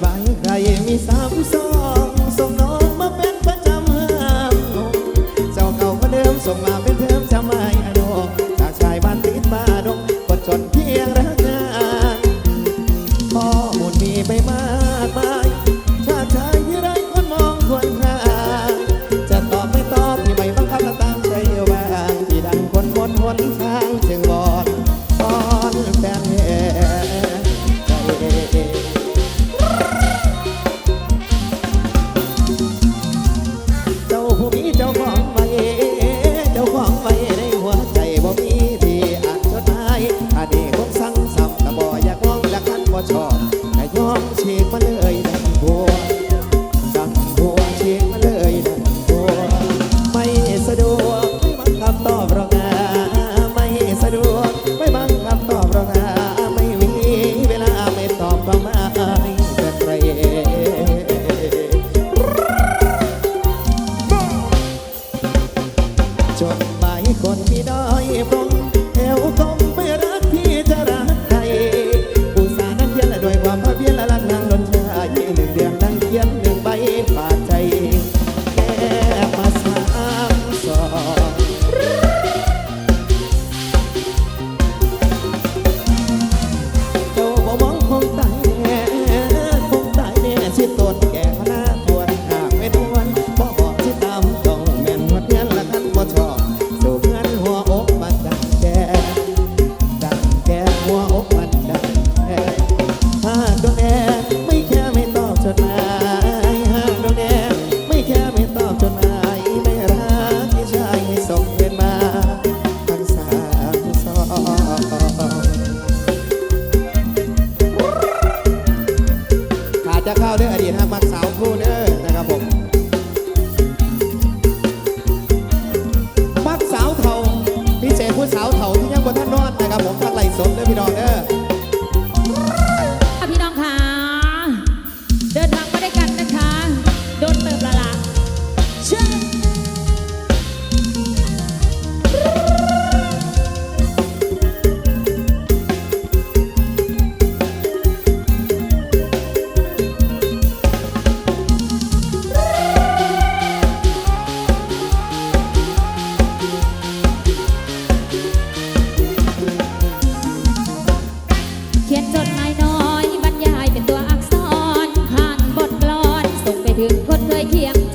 ไายใครมีสามส here.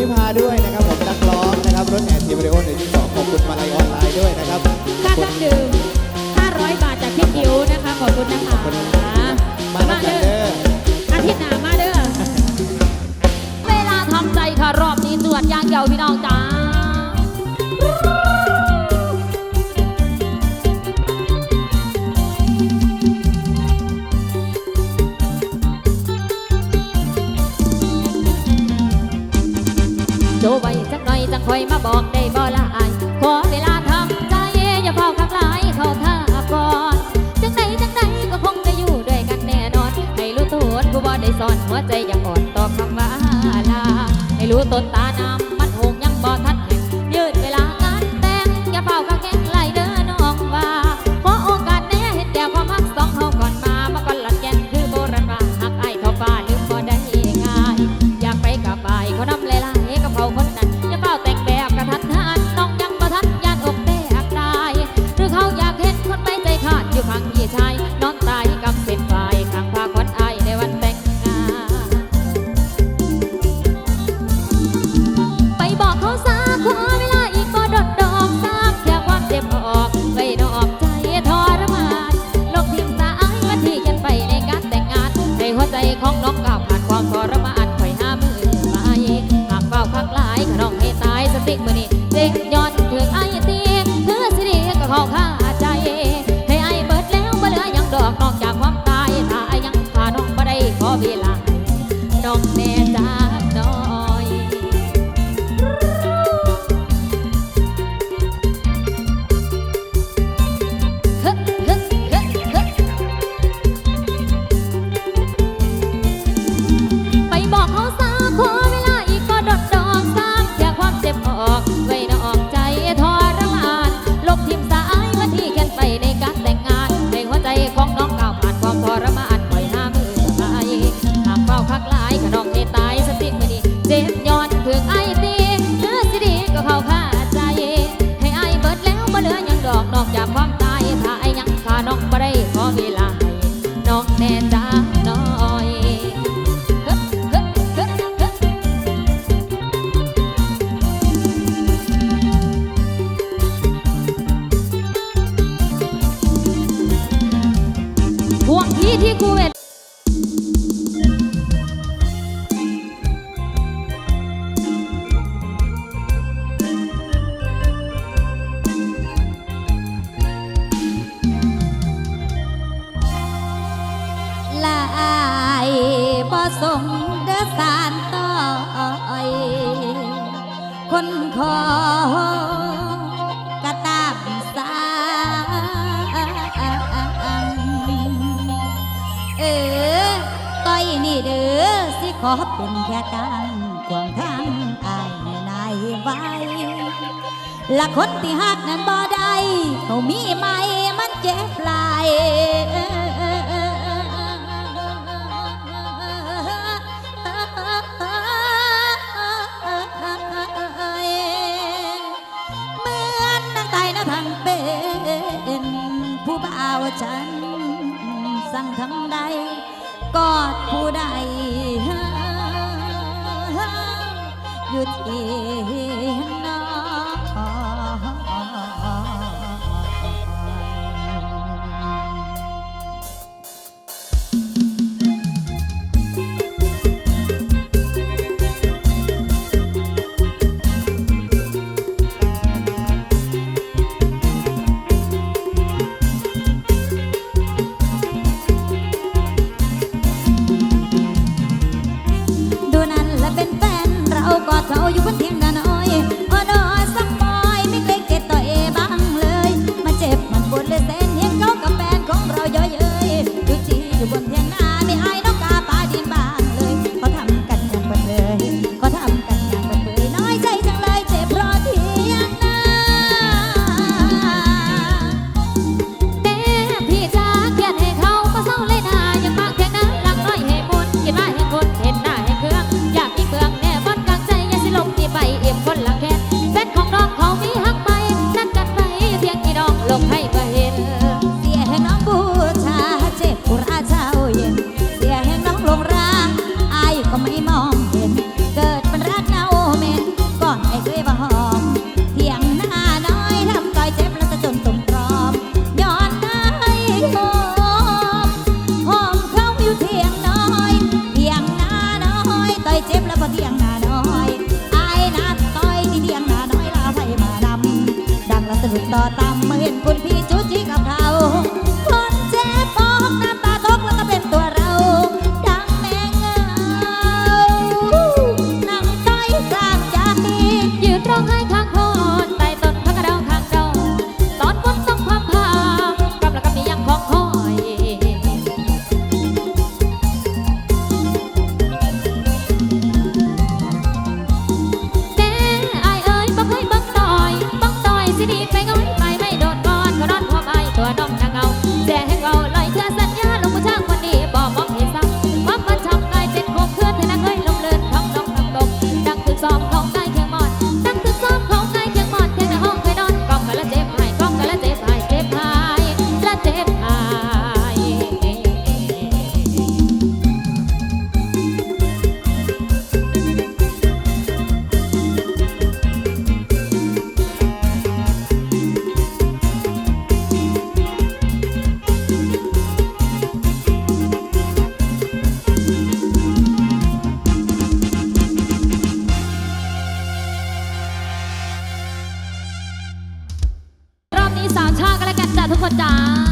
ณิพาด้วยนะครับผมนักร้องนะครับรถแห่ทีมเรโอในที่สองขอบคุณมาลายออนไลน์ด้วยนะครับค่าเครื่องดื่ม500 บาทจากพี่กิ๋วนะคะขอบคุณนะคะมาเด้ออาทิตย์หน้ามาเด้อเวลาทำใจค่ะรอบนี้จวดยางเกี่ยวพี่น้องจ้า kota. คนขอกระตามสาเออต้อยนี่เด้อสิขอเป็นแค่กังกวางทางอายนายไว้ละคนที่หักนั้นบ่ได้เขามีไหมมันเจ็บลาย สั่งทำใด กอดผู้ใด อยู่ที่ ทุกคนจ้า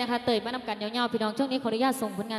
นะคะเตยมานำกันยาวๆพี่น้องช่วงนี้ขออนุญาตส่งผลงาน